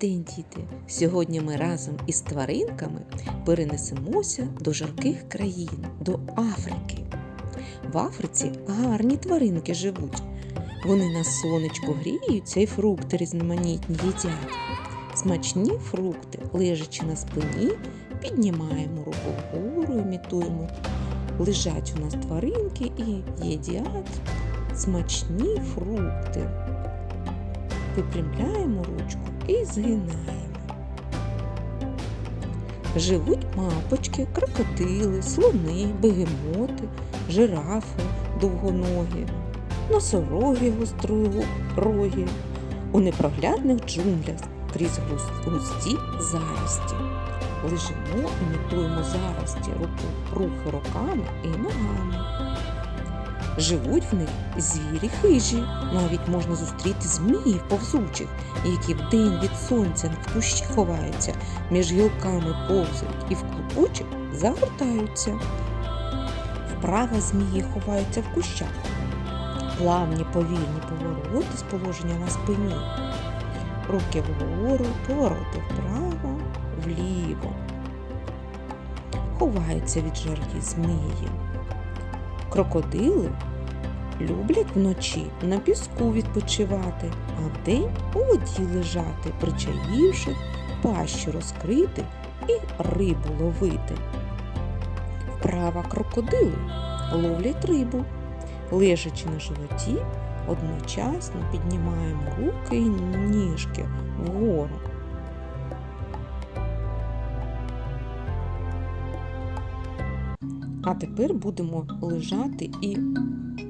день, діти! Сьогодні ми разом із тваринками перенесемося до жарких країн, до Африки. В Африці гарні тваринки живуть. Вони на сонечку гріються і фрукти різноманітні їдять. Смачні фрукти, лежачи на спині, піднімаємо руку вгору, імітуємо. Лежать у нас тваринки і їдять смачні фрукти. Випрямляємо ручку і згинаємо. Живуть мапочки, крокодили, слони, бегемоти, жирафи, довгоногі, носороги гостророгі, у непроглядних джунглях крізь густі зарості. Лежимо, імітуємо зарості, рухи руками і ногами. Живуть в них звірі хижі, навіть можна зустріти зміїв повзучих, які вдень від сонця в кущі ховаються, між гілками повзають і в клубочок загортаються. Вправо змії ховаються в кущах. Плавні повільні повороти з положення на спині. Руки вгору, повороти вправо, вліво. Ховаються від жаркі змії. Крокодили люблять вночі на піску відпочивати, а вдень у воді лежати, причаївши, пащу розкрити і рибу ловити. Вправа крокодили ловлять рибу. Лежачи на животі, одночасно піднімаємо руки і ніжки вгору. А тепер будемо лежати і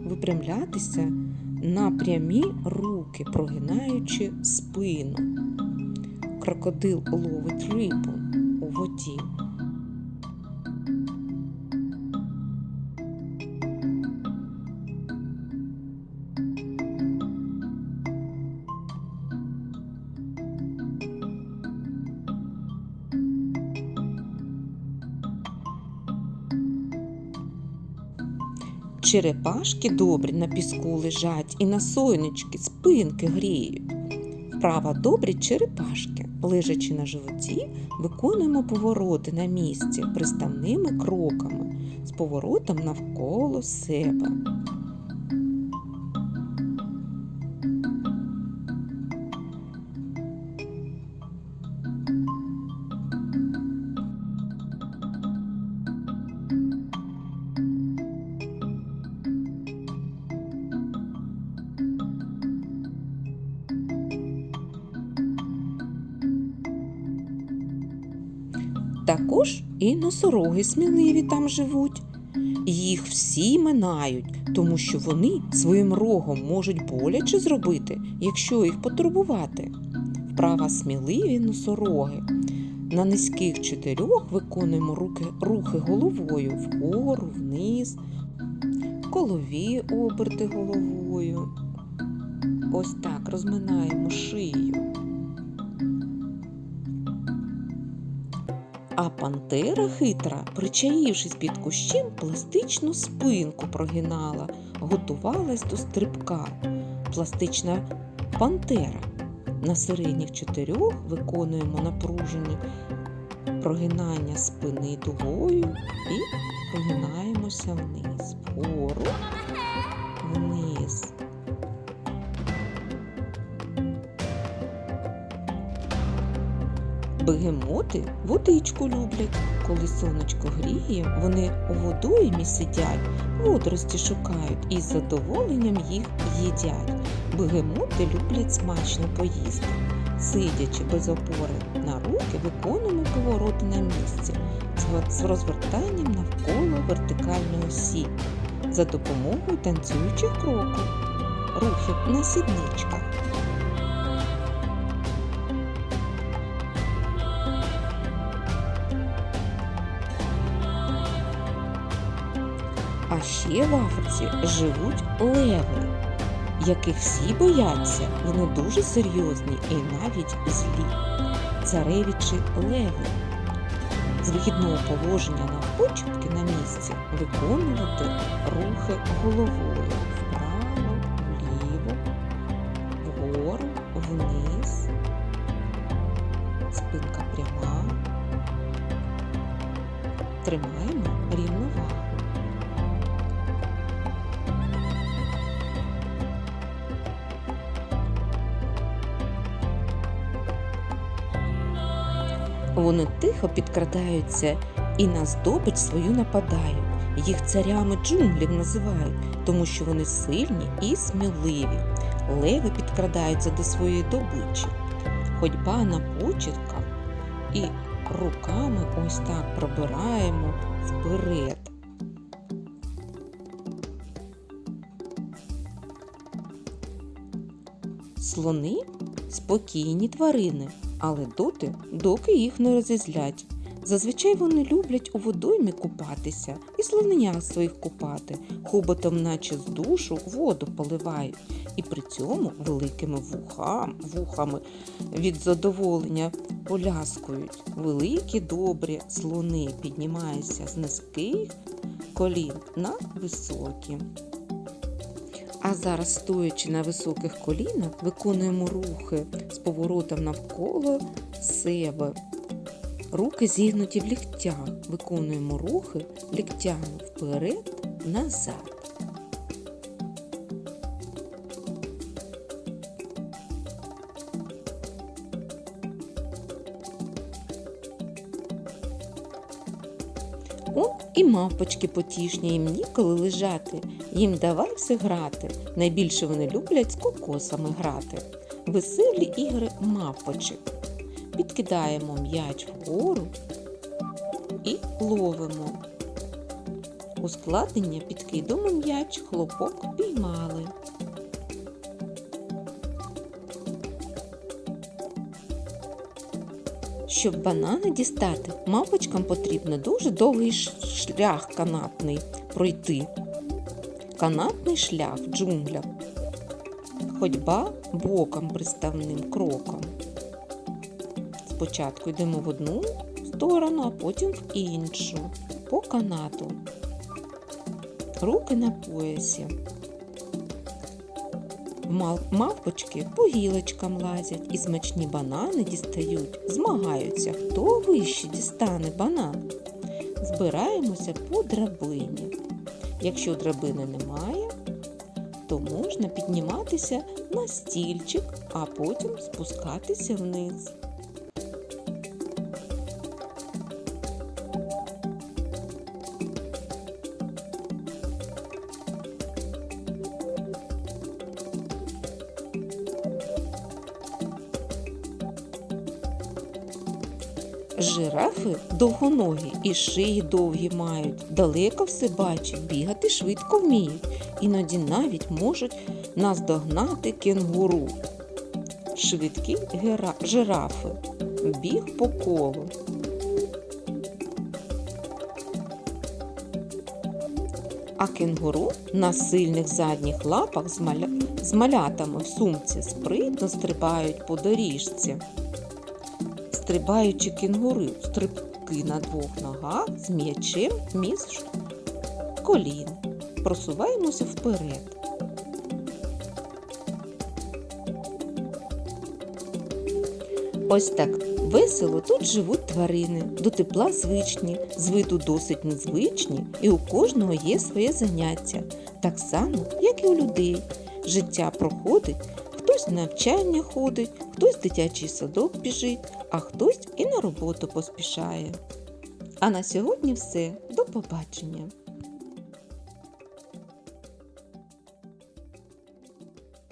випрямлятися на прямі руки, прогинаючи спину. Крокодил ловить рибу у воді. Черепашки добрі на піску лежать і на сонечки спинки гріють. Вправа добрі черепашки, лежачи на животі, виконуємо повороти на місці приставними кроками з поворотом навколо себе. Також і носороги сміливі там живуть. Їх всі минають, тому що вони своїм рогом можуть боляче зробити, якщо їх потурбувати. Вправа сміливі носороги. На низьких чотирьох виконуємо руки, рухи головою вгору, вниз, колові оберти головою. Ось так розминаємо шию. А пантера хитра, причаївшись під кущем, пластичну спинку прогинала, готувалась до стрибка. Пластична пантера. На середніх чотирьох виконуємо напружені прогинання спини дугою і прогинаємося вниз, вгору, вниз. Бегемоти водичку люблять. Коли сонечко гріє, вони у водоймі сидять, водорості шукають і з задоволенням їх їдять. Бегемоти люблять смачно поїсти. Сидячи без опори на руки, виконуємо повороти на місці з розвертанням навколо вертикальної осі за допомогою танцюючих кроків, рухів на сідничках. А ще в Африці живуть леви, яких всі бояться. Вони дуже серйозні і навіть злі. Царевичі леви. З вихідного положення навпочепки на місці виконувати рухи головою вправо, вліво, вгору, вниз. спинка пряма. Тримаємо Вони тихо підкрадаються і на здобич свою нападають. Їх царями джунглів називають, тому що вони сильні і сміливі. Леви підкрадаються до своєї добичі. Ходьба на початках і руками ось так пробираємо вперед. Слони спокійні тварини, але доти, доки їх не розізлять. Зазвичай вони люблять у водоймі купатися і слоненят своїх купати, хоботом, наче з душу, воду поливають, і при цьому великими вухам, вухами від задоволення поляскують. Великі добрі слони піднімаються з низьких колін на високі. А зараз, стоячи на високих колінах, виконуємо рухи з поворотом навколо себе. Руки зігнуті в ліктях. Виконуємо рухи ліктями вперед, назад. Он і мавпочки потішні, їм ніколи лежати, їм давай все грати. Найбільше вони люблять з кокосами грати. Веселі ігри мавпочок. Підкидаємо м'яч вгору і ловимо. Ускладнення підкидуємо м'яч, хлопок піймали. Щоб банани дістати, мавпочкам потрібно дуже довгий шлях канатний пройти. Канатний шлях в джунглях. Ходьба боком приставним кроком. Спочатку йдемо в одну сторону, а потім в іншу, по канату. Руки на поясі. Мавпочки по гілочкам лазять і смачні банани дістають, змагаються, хто вище дістане банан. Збираємося по драбині. Якщо драбини немає, то можна підніматися на стільчик, а потім спускатися вниз. Жирафи довгоногі і шиї довгі мають, далеко все бачать, бігати швидко вміють, іноді навіть можуть наздогнати кенгуру. Швидкі гера... жирафи, біг по колу. А кенгуру на сильних задніх лапах з, маля... з малятами в сумці спритно стрибають по доріжці стрибаючи кінгури, стрибки на двох ногах з м'ячем між колін. Просуваємося вперед. Ось так весело тут живуть тварини, до тепла звичні, з виду досить незвичні, і у кожного є своє заняття, так само, як і у людей. Життя проходить, хтось на навчання ходить, хтось в дитячий садок біжить, а хтось і на роботу поспішає. А на сьогодні все. До побачення!